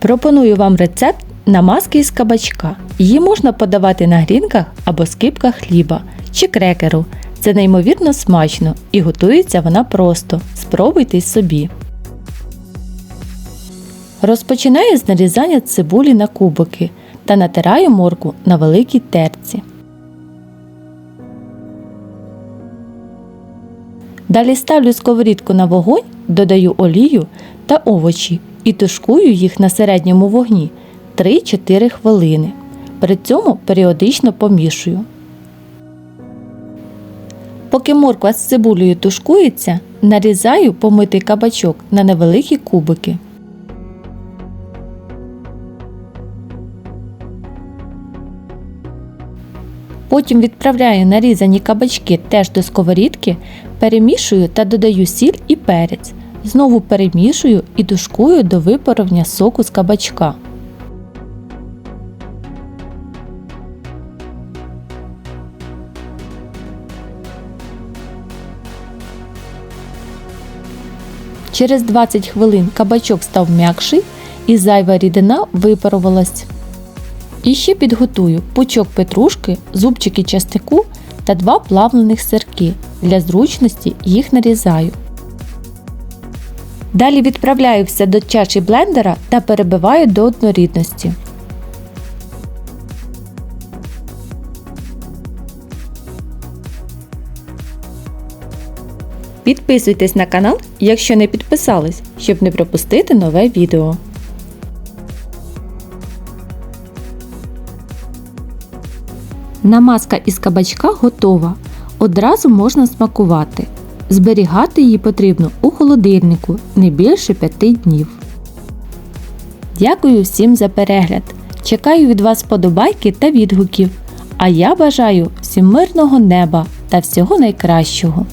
Пропоную вам рецепт намазки із кабачка. Її можна подавати на грінках або скипках хліба чи крекеру. Це неймовірно смачно і готується вона просто. Спробуйте собі. Розпочинаю з нарізання цибулі на кубики та натираю морку на великій терці. Далі ставлю сковорідку на вогонь, додаю олію та овочі і тушкую їх на середньому вогні 3-4 хвилини. При цьому періодично помішую. Поки морква з цибулею тушкується, нарізаю помитий кабачок на невеликі кубики. Потім відправляю нарізані кабачки теж до сковорідки, перемішую та додаю сіль і перець. Знову перемішую і тушкую до випарування соку з кабачка. Через 20 хвилин кабачок став м'якший і зайва рідина випарувалась. І ще підготую пучок петрушки, зубчики частику та два плавлених сирки. Для зручності їх нарізаю. Далі відправляю все до чаші блендера та перебиваю до однорідності. Підписуйтесь на канал, якщо не підписались, щоб не пропустити нове відео. Намазка із кабачка готова. Одразу можна смакувати. Зберігати її потрібно холодильнику не більше 5 днів. Дякую всім за перегляд. Чекаю від вас подобайки та відгуків. А я бажаю всім мирного неба та всього найкращого.